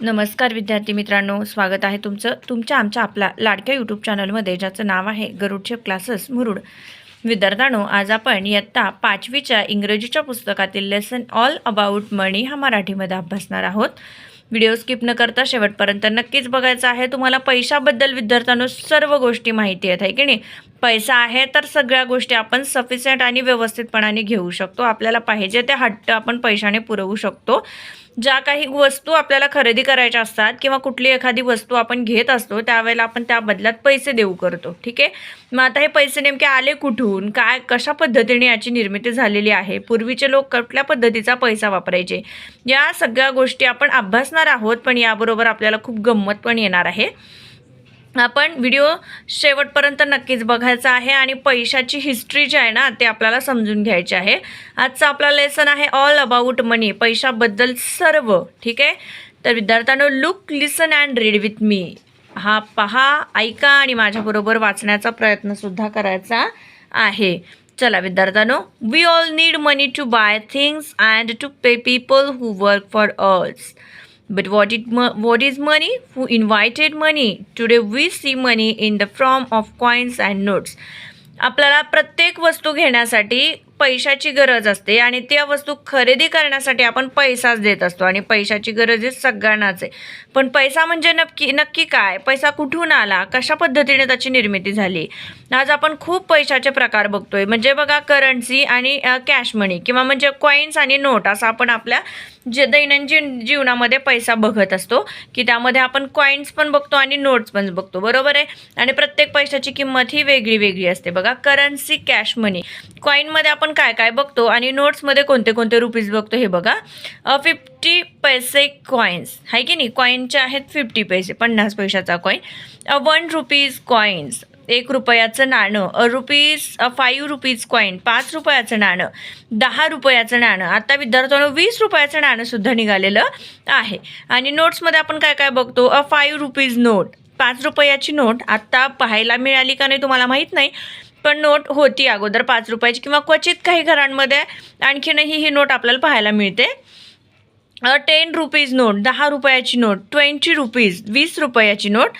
नमस्कार विद्यार्थी मित्रांनो स्वागत आहे तुमचं तुमच्या आमच्या आपला लाडक्या यूट्यूब चॅनलमध्ये ज्याचं नाव आहे गरुडशेप क्लासेस मुरुड. विद्यार्थ्यानो आज आपण इयत्ता पाचवीच्या इंग्रजीच्या पुस्तकातील लेसन ऑल अबाउट मनी हा मराठीमध्ये अभ्यासणार आहोत. व्हिडिओ स्किप न करता शेवटपर्यंत नक्कीच बघायचं आहे. तुम्हाला पैशाबद्दल विद्यार्थ्यांनो सर्व गोष्टी माहिती आहेत आहे की नाही? पैसा आहे तर सगळ्या गोष्टी आपण सफिशियंट आणि व्यवस्थितपणाने घेऊ शकतो. आपल्याला पाहिजे ते हट्ट आपण पैशाने पुरवू शकतो. ज्या काही वस्तू आपल्याला खरेदी करायच्या असतात किंवा कुठली एखादी वस्तू आपण घेत असतो त्यावेळेला आपण त्या बदल्यात पैसे देऊ करतो. ठीक आहे? मग आता हे पैसे नेमके आले कुठून? काय कशा पद्धतीने याची निर्मिती झालेली आहे? पूर्वीचे लोक कुठल्या पद्धतीचा पैसा वापरायचे? या सगळ्या गोष्टी आपण अभ्यासणार आहोत पण याबरोबर आपल्याला खूप गंमत पण येणार आहे. आपण व्हिडिओ शेवटपर्यंत नक्कीच बघायचा आहे आणि पैशाची हिस्ट्री जी आहे ना ते आपल्याला समजून घ्यायची आहे. आजचा आपला लेसन आहे ऑल अबाउट मनी पैशाबद्दल सर्व ठीक आहे? तर विद्यार्थ्यांनो look listen and read with मी हा पहा ऐका आणि माझ्याबरोबर वाचण्याचा प्रयत्नसुद्धा करायचा आहे. चला विद्यार्थ्यांनो we all need money to buy things and to pay people who work for us But what it what is money? Who invited money? Today we see money in the form of coins and notes. आपल्याला प्रत्येक वस्तू घेण्यासाठी पैशाची गरज असते आणि त्या वस्तू खरेदी करण्यासाठी आपण पैसाच देत असतो आणि पैशाची गरज ही सगळ्यांनाच आहे. पण पैसा म्हणजे नक्की नक्की काय? पैसा कुठून आला? कशा पद्धतीने त्याची निर्मिती झाली? आज आपण खूप पैशाचे प्रकार बघतोय. म्हणजे बघा करन्सी आणि कॅश मनी किंवा म्हणजे कॉईन्स आणि नोट असं आपण आपल्या जे दैनंदिन जीवनामध्ये पैसा बघत असतो की त्यामध्ये आपण कॉईन्स पण बघतो आणि नोट्स पण बघतो. बरोबर आहे? आणि प्रत्येक पैशाची किंमत ही वेगळी वेगळी असते. बघा करन्सी कॅश मनी कॉईनमध्ये आपण काय काय बघतो आणि नोट्समध्ये कोणते कोणते रुपीज बघतो हे बघा. फिफ्टी पैसे कॉईन्स आहे की नाही? कॉईनचे आहेत फिफ्टी पैसे पन्नास पैशाचा कॉईन वन रुपीज कॉईन्स एक रुपयाचं नाणं. A rupees five rupees coin पाच रुपयाचं नाणं. दहा रुपयाचं नाणं. आता विद्यार्थ्यांना वीस रुपयाचं नाणंसुद्धा निघालेलं आहे. आणि नोट्समध्ये आपण काय काय बघतो? अ फाईव्ह रुपीज नोट पाच रुपयाची नोट आत्ता पाहायला मिळाली का नाही तुम्हाला माहीत नाही. पण नोट होती अगोदर पाच रुपयाची किंवा क्वचित काही घरांमध्ये आणखीनही ही नोट आपल्याला पाहायला मिळते. टेन रुपीज नोट दहा रुपयाची नोट ट्वेंटी रुपीज वीस रुपयाची नोट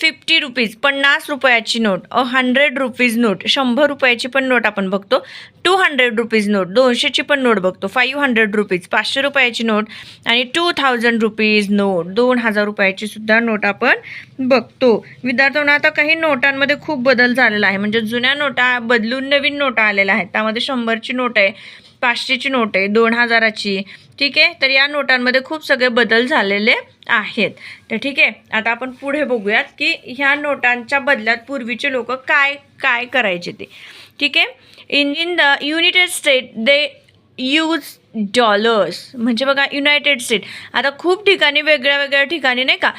फिफ्टी रुपीज पन्नास रुपयाची note a hundred rupees note शंभर रुपयाची पण नोट आपण बघतो. टू हंड्रेड रुपीज नोट दोनशेची पण नोट बघतो. फाईव्ह हंड्रेड रुपीज पाचशे रुपयाची नोट आणि टू थाउजंड रुपीज नोट दोन हजार रुपयाची सुद्धा नोट आपण बघतो. विद्यार्थ्यांना आता काही नोटांमध्ये खूप बदल झालेला आहे. म्हणजे जुन्या नोटा बदलून नवीन नोटा आलेल्या आहेत. त्यामध्ये शंभरची नोट आहे पाचशेची नोट आहे दोन हजाराची. ठीक आहे? तर या नोटांमध्ये खूप सगळे बदल झालेले आहेत. तर ठीक आहे? आता आपण पुढे बघूयात की ह्या नोटांच्या बदल्यात पूर्वीचे लोक काय काय करायचे ते. ठीक आहे? In in the United State they use dollars म्हणजे बघा युनायटेड स्टेट आता खूप ठिकाणी वेगळ्या वेगळ्या ठिकाणी नाही का?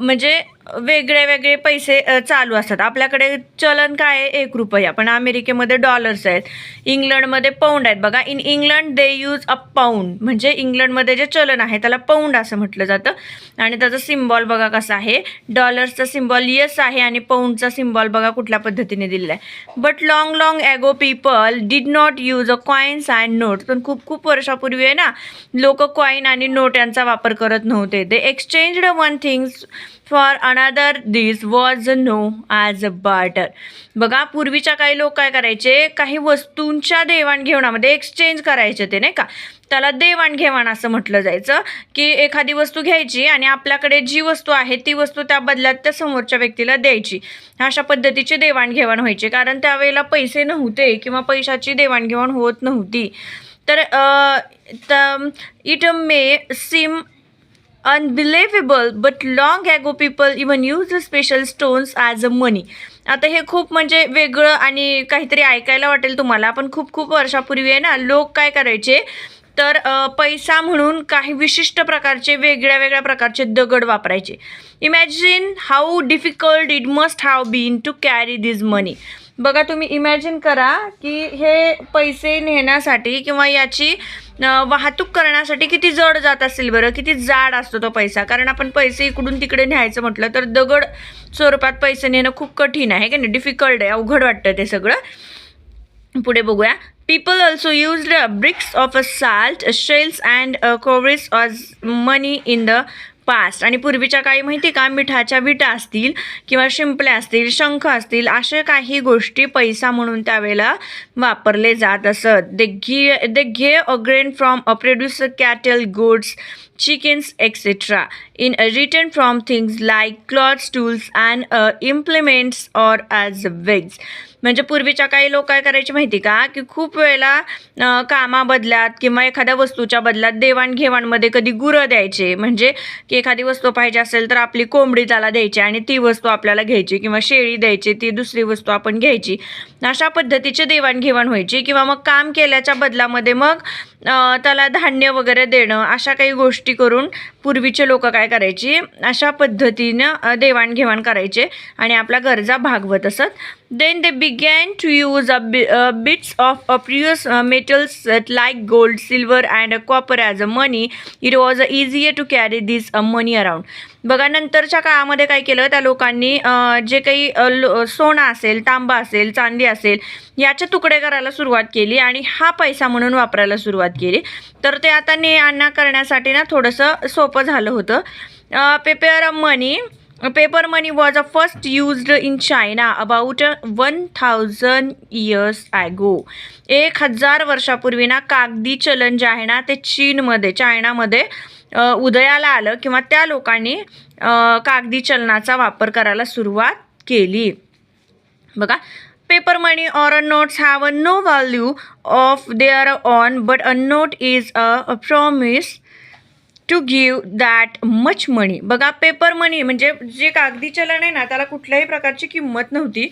म्हणजे वेगळे वेगळे पैसे चालू असतात. आपल्याकडे चलन काय आहे? एक रुपया. पण अमेरिकेमध्ये डॉलर्स आहेत. इंग्लंडमध्ये पौंड आहेत. बघा in England they use a pound म्हणजे इंग्लंडमध्ये जे चलन आहे त्याला पौंड असं म्हटलं जातं. आणि त्याचा सिम्बॉल बघा कसा आहे. डॉलर्सचा सिम्बॉल यस आहे आणि पौंडचा सिम्बॉल बघा कुठल्या पद्धतीने दिलेला आहे. But long long ago people did not use a coins and notes पण खूप खूप वर्षापूर्वी आहे ना लोक कॉईन आणि नोट यांचा वापर करत नव्हते. ते exchanged one things for another this was known as a barter बघा पूर्वीच्या काही लोक काय करायचे? काही वस्तूंच्या देवाणघेवाणामध्ये एक्सचेंज करायचे ते नाही का? त्याला देवाणघेवाण असं म्हटलं जायचं की एखादी वस्तू घ्यायची आणि आपल्याकडे जी वस्तू आहे ती वस्तू त्या बदल्यात त्या समोरच्या व्यक्तीला द्यायची. अशा पद्धतीची देवाणघेवाण व्हायची कारण त्यावेळेला पैसे नव्हते किंवा पैशाची देवाणघेवाण होत नव्हती. तर it may seem unbelievable but long ago people even use special stones as a money आता हे खूप म्हणजे वेगळं आणि काहीतरी ऐकायला वाटेल तुम्हाला पण खूप खूप वर्षापूर्वी आहे ना लोक काय करायचे? तर पैसा म्हणून काही विशिष्ट प्रकारचे वेगळ्या वेगळ्या प्रकारचे दगड वापरायचे. Imagine how difficult it must have been to carry this money बघा तुम्ही इमॅजिन करा की हे पैसे नेण्यासाठी किंवा याची वाहतूक करण्यासाठी किती जड जात असेल बरं किती जाड असतो तो पैसा. कारण आपण पैसे इकडून तिकडे न्यायचं म्हटलं तर दगड स्वरूपात पैसे नेणं खूप कठीण आहे की नाही? डिफिकल्ट आहे अवघड वाटतं ते सगळं. पुढे बघूया. People also used bricks of a salt shells and cowries as money in the past. आणि पूर्वीच्या काळी माहिती का मिठाच्या विटा असतील किंवा शिंपल्या असतील शंख असतील अशा काही गोष्टी पैसा म्हणून त्यावेळेला वापरले जात असत. दे घे दे घे a grain from a producer cattle goods chickens etc in return return from things like clothes tools and uh, implements or as wigs. म्हणजे पूर्वीच्या काही लोक काय करायचे माहिती का? की खूप वेळेला कामाबदल्यात किंवा एखाद्या वस्तूच्या बदल्यात देवाणघेवाणमध्ये कधी गुरं द्यायचे. म्हणजे की एखादी वस्तू पाहिजे असेल तर आपली कोंबडी त्याला द्यायची आणि ती वस्तू आपल्याला घ्यायची किंवा शेळी द्यायची ती दुसरी वस्तू आपण घ्यायची. अशा पद्धतीची देवाणघेवाण व्हायची किंवा मग काम केल्याच्या बदलामध्ये मग त्याला धान्य वगैरे देणं अशा काही गोष्टी करून पूर्वीचे लोक काय करायची? अशा पद्धतीनं देवाणघेवाण करायचे आणि आपल्या गरजा भागवत असत. Then they began to use a bits of a precious metals like gold silver and copper as a money it was a easier to carry this a money around बघा नंतरच्या काळामध्ये काय केलं? त्या लोकांनी जे काही लो- सोनं असेल तांबा असेल चांदी असेल याचे तुकडे करायला सुरुवात केली आणि हा पैसा म्हणून वापरायला सुरुवात केली. तर ते आता ने आणा करण्यासाठी ना थोडंसं सोपं झालं होतं. Paper money paper money was a first used in China about one thousand years ago एक हजार वर्षापूर्वी ना कागदी चलन जे आहे ना ते चीनमध्ये चायनामध्ये उदयाला आलं किंवा त्या लोकांनी कागदी चलनाचा वापर करायला सुरुवात केली. बघा paper money or a notes have a no value of their own but a note is a promise to give that much money बघा पेपर मनी म्हणजे जे कागदी चलन आहे ना त्याला कुठल्याही प्रकारची किंमत नव्हती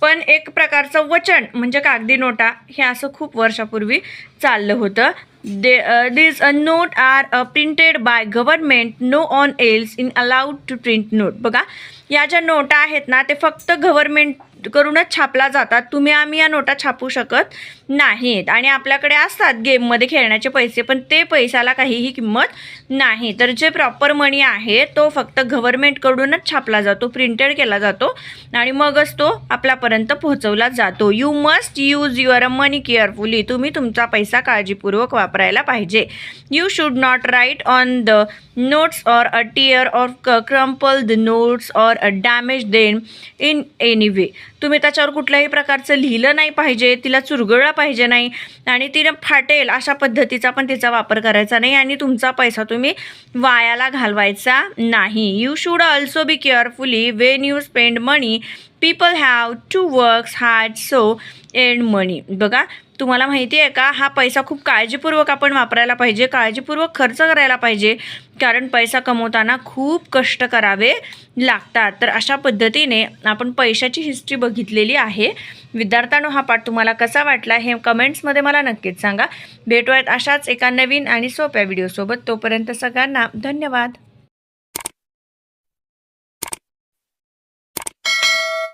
पण एक प्रकारचं वचन म्हणजे कागदी नोटा हे असं खूप वर्षापूर्वी चाललं होतं. They this a note are printed by government no one else is allowed to print note बघा या ज्या नोटा आहेत ना ते फक्त गव्हर्नमेंट करूनच छापला जातात. तुम्ही आम्ही या नोटा छापू शकत नाहीत. आणि आपल्याकडे असतात गेममध्ये खेळण्याचे पैसे पण ते पैशाला काहीही किंमत नाही. तर जे प्रॉपर मनी आहे तो फक्त गव्हर्नमेंटकडूनच छापला जातो प्रिंटेड केला जातो आणि मगच तो आपल्यापर्यंत पोहोचवला जातो. You must use your money carefully तुम्ही तुमचा पैसा काळजीपूर्वक वापरायला पाहिजे. You should not write on the notes or a tear or क crumple the notes or a damage them in any way तुम्ही त्याच्यावर कुठल्याही प्रकारचं लिहिलं नाही पाहिजे तिला चुरगळला पाहिजे नाही आणि तिनं फाटेल अशा पद्धतीचा पण तिचा वापर करायचा नाही आणि तुमचा पैसा तुम्ही वायाला घालवायचा नाही. You should also be carefully when you spend money people have to works hard so and money बघा तुम्हाला माहिती आहे का हा पैसा खूप काळजीपूर्वक आपण वापरायला पाहिजे काळजीपूर्वक खर्च करायला पाहिजे. कारण पैसा कमवताना खूप कष्ट करावे लागतात. तर अशा पद्धतीने आपण पैशाची हिस्ट्री बघितलेली आहे. विद्यार्थ्यांनो हा पाठ तुम्हाला कसा वाटला हे कमेंट्समध्ये मला नक्कीच सांगा. भेटूयात अशाच एका नवीन आणि सोप्या व्हिडिओसोबत तोपर्यंत सगळ्यांना धन्यवाद.